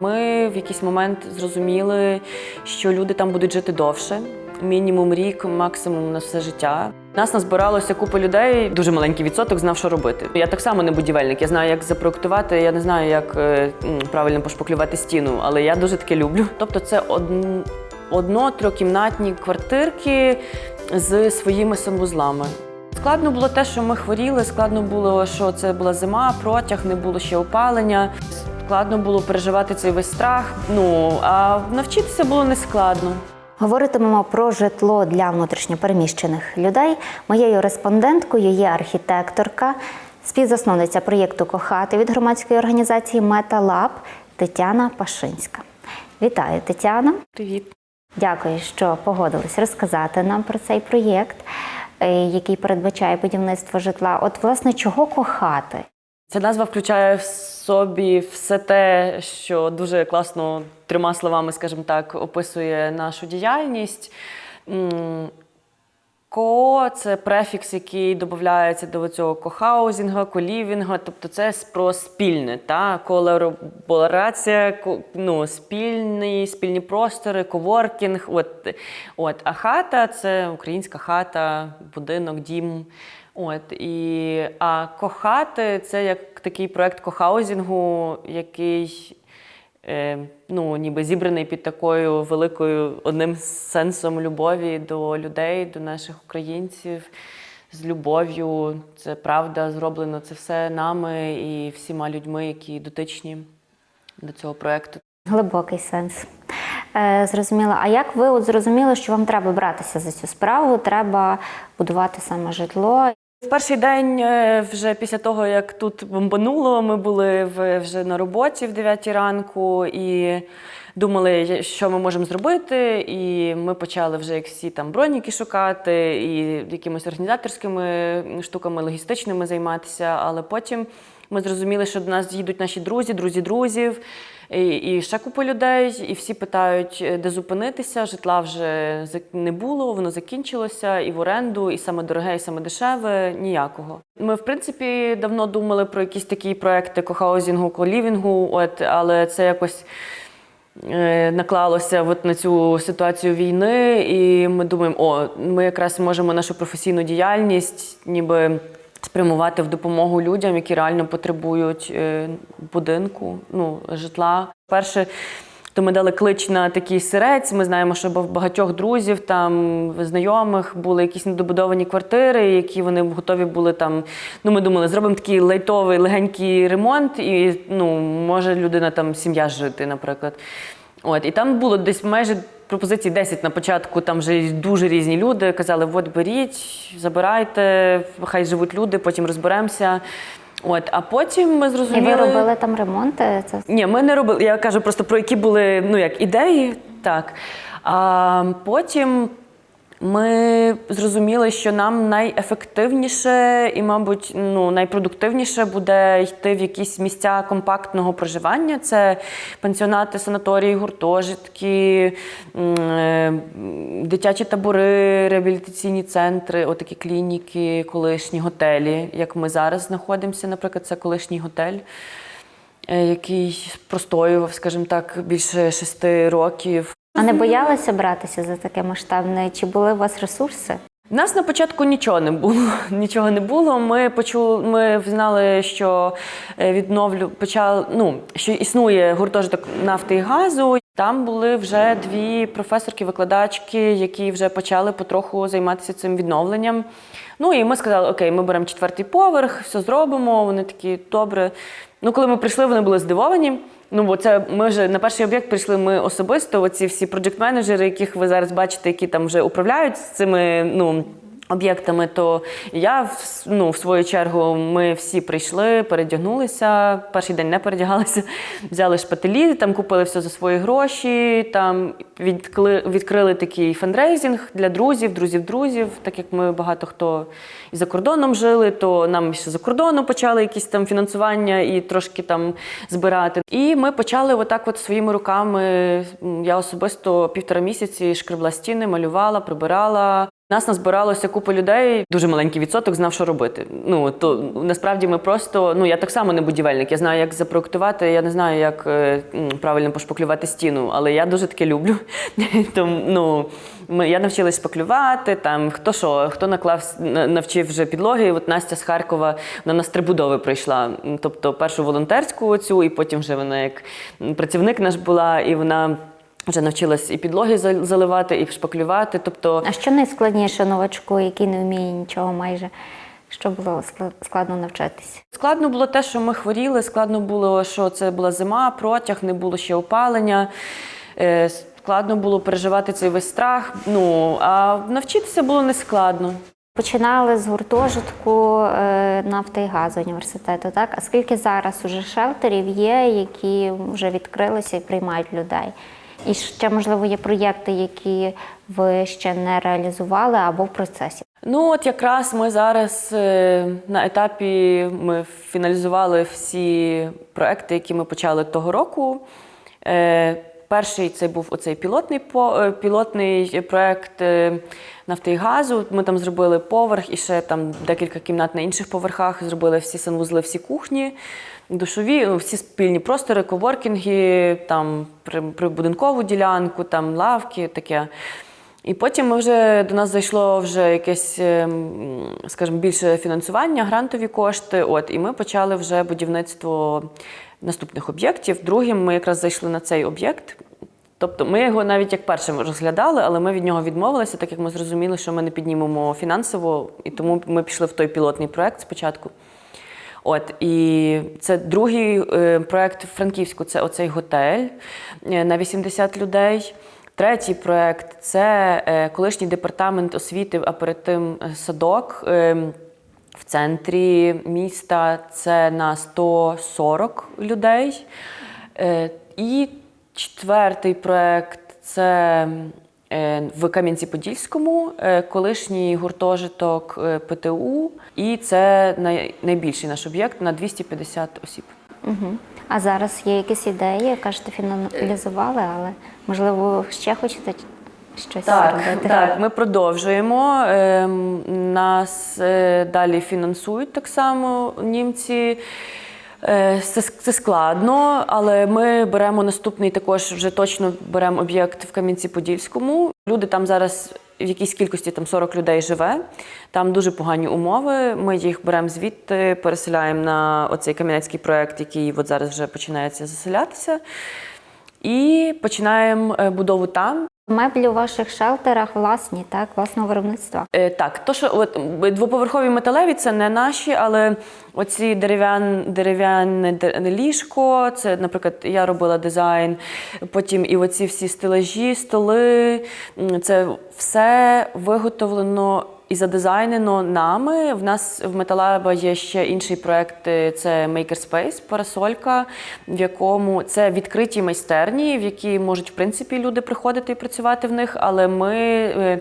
Ми в якийсь момент зрозуміли, що люди там будуть жити довше. Мінімум рік, максимум на все життя. Нас назбиралося купа людей. Дуже маленький відсоток знав, що робити. Я так само не будівельник. Я знаю, як запроектувати. Я не знаю, як е, правильно пошпаклювати стіну, але я дуже таке люблю. Тобто, це одно-трьохкімнатні квартирки з своїми санвузлами. Складно було те, що ми хворіли. Складно було, що це була зима, протяг, не було ще опалення. Складно було переживати цей весь страх. Ну а навчитися було не складно. Говоритимемо про житло для внутрішньопереміщених людей. Моєю респонденткою є архітекторка, співзасновниця проєкту Кохати від громадської організації Металаб Тетяна Пашинська. Вітаю, Тетяна. Привіт. Дякую, що погодились розказати нам про цей проєкт, е, який передбачає будівництво житла. От, власне, чого кохати? Ця назва включає в собі все те, що дуже класно трьома словами, скажімо так, описує нашу діяльність. Ко це префікс, який додається до цього кохаузінга, колівінга, тобто це про спільне, та колаборація, ко- ну, спільні, спільні простори, коворкінг. От, от. А хата це українська хата, будинок, дім. От, і, а кохати це як такий проект кохаузінгу, який ну, ніби зібраний під такою великою одним сенсом любові до людей, до наших українців. З любов'ю, це правда, зроблено це все нами і всіма людьми, які дотичні до цього проекту. Глибокий сенс. Е, зрозуміла. А як ви от зрозуміли, що вам треба братися за цю справу? Треба будувати саме житло? В перший день, е, вже після того, як тут бомбануло, ми були вже на роботі в 9 ранку і думали, що ми можемо зробити. І ми почали вже як всі там броніки шукати і якимись організаторськими штуками, логістичними займатися. Але потім ми зрозуміли, що до нас їдуть наші друзі, друзі друзів. І, ще купа людей, і всі питають, е, де зупинитися. Житла вже не було, воно закінчилося і в оренду, і саме дороге, і саме дешеве ніякого. Ми, в принципі, давно думали про якісь такі проекти кохаузінгу, колівінгу, от, але це якось е, наклалося от на цю ситуацію війни, і ми думаємо, о, ми якраз можемо нашу професійну діяльність ніби спрямувати в допомогу людям, які реально потребують е, будинку, ну, житла. Перше, то ми дали клич на такий сирець. Ми знаємо, що в багатьох друзів, там знайомих були якісь недобудовані квартири, які вони готові були там. Ну, ми думали, зробимо такий лайтовий, легенький ремонт, і ну, може людина там сім'я жити, наприклад. От, і там було десь майже пропозицій 10 на початку. Там вже дуже різні люди казали: от беріть, забирайте, хай живуть люди, потім розберемося. От, а потім ми І зрозуміли. ви робили там ремонти? Це Ні, ми не робили. Я кажу просто про які були ну як ідеї, так. А потім ми зрозуміли, що нам найефективніше і, мабуть, ну, найпродуктивніше буде йти в якісь місця компактного проживання. Це пансіонати, санаторії, гуртожитки, е, дитячі табори, реабілітаційні центри, отакі клініки, колишні готелі. Як ми зараз знаходимося, наприклад, це колишній готель е, який простоював, скажімо так, більше шести років. А не боялися братися за таке масштабне? Чи були у вас ресурси? У нас на початку нічого не було. Нічого не було. Ми почули, ми знали, що е, відновлю почав, ну, що існує гуртожиток нафти і газу. Там були вже дві професорки-викладачки, які вже почали потроху займатися цим відновленням. Ну і ми сказали, окей, ми беремо четвертий поверх, все зробимо. Вони такі добре. Ну, коли ми прийшли, вони були здивовані. Ну, бо це ми вже на перший об'єкт прийшли ми особисто. Оці всі проджект-менеджери, яких ви зараз бачите, які там вже управляють цими ну, об'єктами, то я ну, в свою чергу ми всі прийшли, передягнулися. Перший день не передягалися, взяли шпателі, там купили все за свої гроші. Там відкли, відкрили такий фандрейзинг для друзів, друзів, друзів. Так як ми багато хто і за кордоном жили, то нам ще за кордону почали якісь там фінансування і трошки там збирати. І ми почали отак, от своїми руками. Я особисто півтора місяці шкребла стіни, малювала, прибирала. Нас назбиралося купа людей, дуже маленький відсоток знав, що робити. Ну то насправді ми просто ну я так само не будівельник. Я знаю, як запроектувати. Я не знаю, як е, правильно пошпаклювати стіну, але я дуже таке люблю. Тому ну ми я навчилась шпаклювати. Там хто що, хто наклав на- навчив вже підлоги. От Настя з Харкова на три будови прийшла. Тобто першу волонтерську оцю, і потім вже вона як працівник наш була, і вона. Вже навчилась і підлоги за- заливати, і шпаклювати. Тобто, А що найскладніше новачку, який не вміє нічого майже, що було склад- складно навчитися? Складно було те, що ми хворіли. Складно було, що це була зима, протяг, не було ще опалення. Е, Складно було переживати цей весь страх. Ну а навчитися було не складно. Починали з гуртожитку е, нафти і газу університету, так? А скільки зараз уже шелтерів є, які вже відкрилися і приймають людей? І ще, можливо, є проєкти, які ви ще не реалізували або в процесі. Ну, от якраз ми зараз е, на етапі ми фіналізували всі проекти, які ми почали того року. Е, Перший це був оцей пілотний е, пілотний проект нафти і газу. Ми там зробили поверх і ще там декілька кімнат на інших поверхах. Зробили всі санвузли, всі кухні, душові, ну, всі спільні простори, коворкінги, там при- прибудинкову ділянку, там лавки, таке. І потім ми вже до нас зайшло вже якесь, ем, скажімо, більше фінансування, грантові кошти. От, і ми почали вже будівництво наступних об'єктів. Другим ми якраз зайшли на цей об'єкт. Тобто ми його навіть як першим розглядали, але ми від нього відмовилися, так як ми зрозуміли, що ми не піднімемо фінансово, і тому ми пішли в той пілотний проект спочатку. От і це другий е, проект в Франківську. Це оцей готель е, на 80 людей. Третій проект це е, колишній департамент освіти, а перед тим садок в центрі міста. Це на 140 людей. І четвертий проект це в Кам'янці-Подільському, е, колишній гуртожиток е, ПТУ, і це найбільший наш об'єкт на 250 осіб. Угу. А зараз є якісь ідеї, кажете, фіналізували, але можливо ще хочете щось Так, робити? так, ми продовжуємо. Ем, Нас е, далі фінансують так само німці. Е, Це, це складно, але ми беремо наступний також вже точно беремо об'єкт в Кам'янці-Подільському. Люди там зараз в якійсь кількості там 40 людей живе. Там дуже погані умови. Ми їх беремо звідти, переселяємо на оцей кам'янецький проект, який от зараз вже починається заселятися. І починаємо е, будову там. Меблі у ваших шелтерах власні, так, власного виробництва. Е, так, то що от двоповерхові металеві це не наші, але оці дерев'ян, дерев'яне де- ліжко, це, наприклад, я робила дизайн. Потім і оці всі стелажі, столи. Це все виготовлено і задизайнено нами. В нас в Металаба є ще інший проект. Це Makerspace, парасолька, в якому це відкриті майстерні, в які можуть в принципі люди приходити і працювати в них. Але ми е,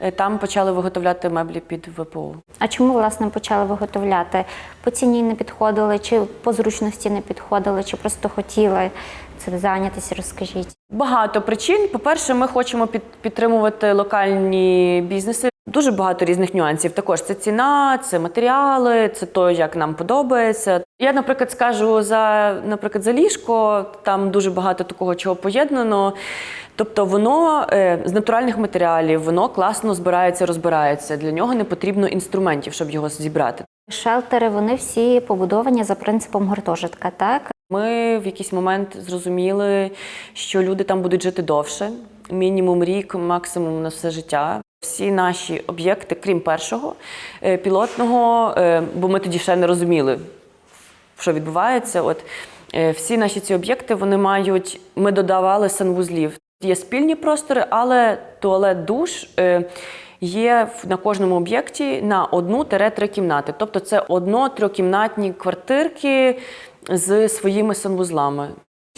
е, там почали виготовляти меблі під ВПО. А чому власне почали виготовляти? По ціні не підходили, чи по зручності не підходили, чи просто хотіли цим зайнятися? Розкажіть. Багато причин. По-перше, ми хочемо під, підтримувати локальні бізнеси. Дуже багато різних нюансів. Також це ціна, це матеріали, це то, як нам подобається. Я, наприклад, скажу за, наприклад, за ліжко, там дуже багато такого чого поєднано. Тобто воно е, з натуральних матеріалів, воно класно збирається, розбирається. Для нього не потрібно інструментів, щоб його зібрати. Шелтери вони всі побудовані за принципом гуртожитка, так? Ми в якийсь момент зрозуміли, що люди там будуть жити довше, мінімум рік, максимум на все життя. Всі наші об'єкти, крім першого е, пілотного, е, бо ми тоді ще не розуміли, що відбувається. От е, всі наші ці об'єкти вони мають. Ми додавали санвузлів. Є спільні простори, але туалет душ. Є на кожному об'єкті на одну-три кімнати. Тобто це одно-трьохкімнатні квартирки з своїми санвузлами.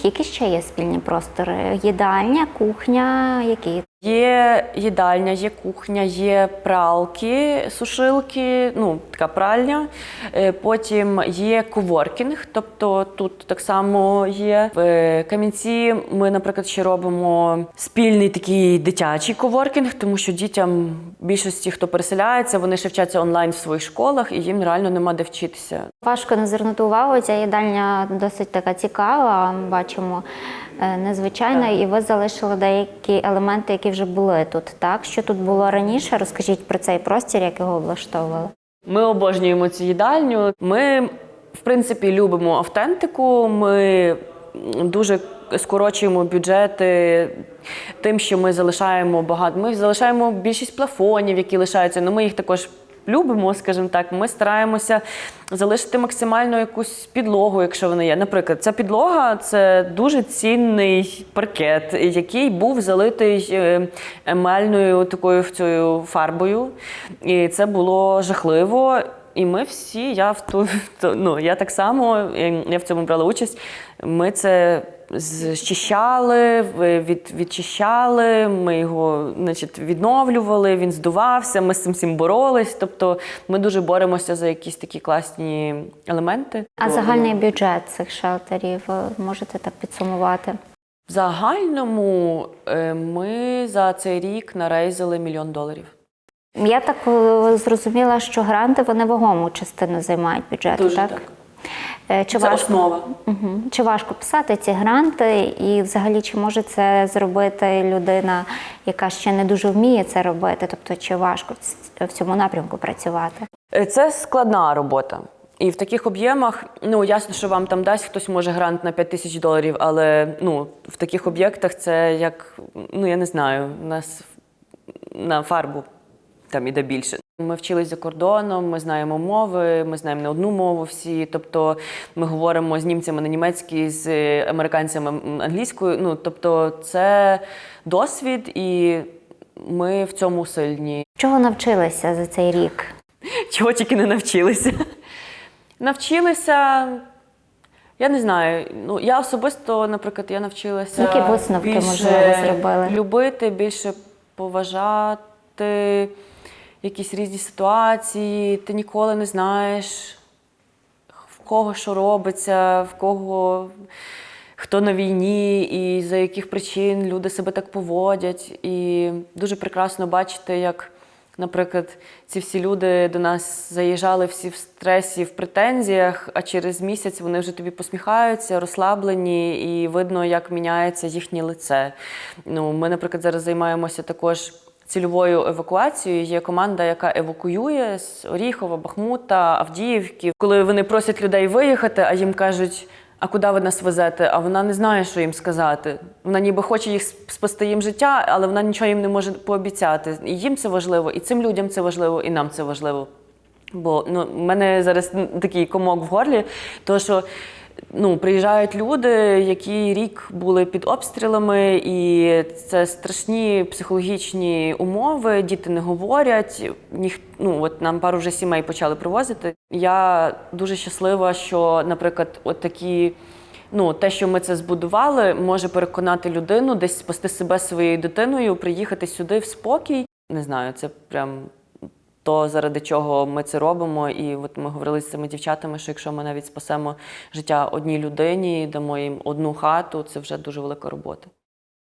Які ще є спільні простори? Їдальня, кухня, які? Є їдальня, є кухня, є пралки, сушилки, ну така пральня. Е, Потім є коворкінг, тобто тут так само є. В Кам'янці ми, наприклад, ще робимо спільний такий дитячий коворкінг, тому що дітям більшості, хто переселяється, вони ще вчаться онлайн в своїх школах, і їм реально нема де вчитися. Важко не звернути увагу. Ця їдальня досить така цікава. Бачимо е, незвичайна, і ви залишили деякі елементи, які вже були тут. Так що тут було раніше? Розкажіть про цей простір, як його облаштовували. Ми обожнюємо цю їдальню. Ми, в принципі, любимо автентику. Ми дуже скорочуємо бюджети тим, що ми залишаємо багато. Ми залишаємо більшість плафонів, які лишаються. Ну, ми їх також. Любимо, скажімо так, ми стараємося залишити максимально якусь підлогу, якщо вона є. Наприклад, ця підлога це дуже цінний паркет, який був залитий е, емальною такою цією фарбою. І це було жахливо. І ми всі, я в ту, ну я так само, я в цьому брала участь. Ми це зчищали, від, відчищали, ми його значить, відновлювали, він здувався, ми з цим всім боролись. Тобто ми дуже боремося за якісь такі класні елементи. А загальний бюджет цих шелтерів е, можете так підсумувати? В загальному е, ми за цей рік нарейзали мільйон доларів. Я так е, зрозуміла, що гранти вони вагому частину займають бюджету, Дуже так? так. Е, Чи Це важко, основа. Мгм. чи важко писати ці гранти, і взагалі чи може це зробити людина, яка ще не дуже вміє це робити? Тобто, чи важко в цьому напрямку працювати? Е, Це складна робота. І в таких об'ємах, ну ясно, що вам там дасть хтось може грант на 5 тисяч доларів, але ну в таких об'єктах це як ну я не знаю, у нас на фарбу там іде більше. Ми вчились за кордоном, ми знаємо мови, ми знаємо не одну мову всі. Тобто ми говоримо з німцями на німецькій, з американцями англійською. Ну тобто, це досвід, і ми в цьому сильні. Чого навчилися за цей рік? Чого тільки не навчилися. Навчилися. Я не знаю. Ну, я особисто, наприклад, я навчилася. Які висновки, більше можливо, зробили? Любити, більше поважати якісь різні ситуації. Ти ніколи не знаєш, в кого що робиться, в кого хто на війні і за яких причин люди себе так поводять. І дуже прекрасно бачити, як, наприклад, ці всі люди до нас заїжджали всі в стресі, в претензіях, а через місяць вони вже тобі посміхаються, розслаблені, і видно, як міняється їхнє лице. Ну, ми, наприклад, зараз займаємося також. Цільовою евакуацією є команда, яка евакуює з Оріхова, Бахмута, Авдіївки. Коли вони просять людей виїхати, а їм кажуть, а куди ви нас везете? А вона не знає, що їм сказати. Вона ніби хоче їх спасти їм життя, але вона нічого їм не може пообіцяти. І їм це важливо, і цим людям це важливо, і нам це важливо. Бо ну, в мене зараз такий комок в горлі, тому що ну, приїжджають люди, які рік були під обстрілами, і це страшні психологічні умови. Діти не говорять. Ніх, ну, от нам пару вже сімей почали привозити. Я дуже щаслива, що, наприклад, от такі. Ну, те, що ми це збудували, може переконати людину десь спасти себе своєю дитиною, приїхати сюди в спокій. Не знаю, це прям то, заради чого ми це робимо. І от ми говорили з цими дівчатами, що якщо ми навіть спасемо життя одній людині, дамо їм одну хату, це вже дуже велика робота.